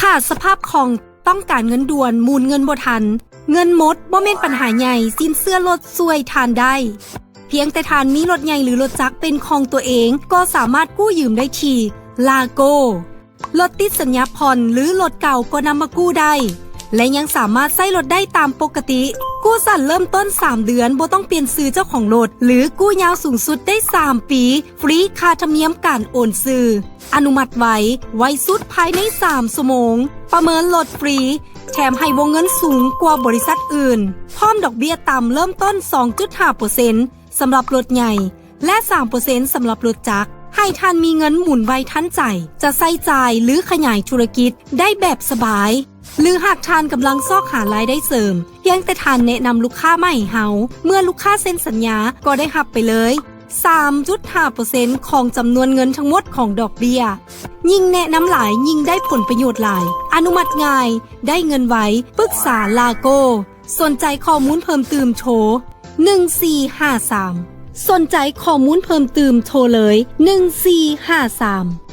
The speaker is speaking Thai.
ขาดสภาพคองต้องการเงินด่วนมูลเงินบ่ทัน เงินมดบ่แม่นปัญหาใหญ่สินเสื้อลดซวยทานได้ เพียงแต่ทานมีรถใหญ่หรือรถจักรเป็นของตัวเองก็สามารถกู้ยืมได้ที่ลาโกรถติดสัญญาผ่อนหรือรถเก่าก็นำมากู้ได้ และยังสามารถใช้รถได้ตามปกติ กู้สั่นเริ่มต้น 3 เดือนบ่ต้องเปลี่ยนซื้อเจ้าของรถหรือกู้ยาวสูงสุดได้ 3 ปี ฟรีค่าธรรมเนียมการโอนซื้ออนุมัติไว้ไว้สุดภายใน3ชั่วโมง ประเมินรถฟรี แถมให้วงเงินสูงกว่าบริษัทอื่น พร้อมดอกเบี้ยต่ำเริ่มต้น 2.5%สำหรับรถใหญ่ และ 3%สำหรับรถจักรให้ท่านมีเงินหมุนไวทันใจ จะใส่จ่ายหรือขยายธุรกิจได้แบบสบาย หรือหากทานกำลังซอกหารายได้เสริม เพียงแต่ทานแนะนำลูกค้าใหม่เฮา เมื่อลูกค้าเซ็นสัญญาก็ได้หับไปเลย 3.5%ของจำนวนเงินทั้งหมดของดอกเบี้ย ยิ่งแนะนำหลายยิ่งได้ผลประโยชน์หลาย อนุมัติง่าย ได้เงินไว้ปรึกษาลาโก้ สนใจข้อมูลเพิ่มเติมโทร1453 สนใจข้อมูลเพิ่มเติมโทรเลย 1453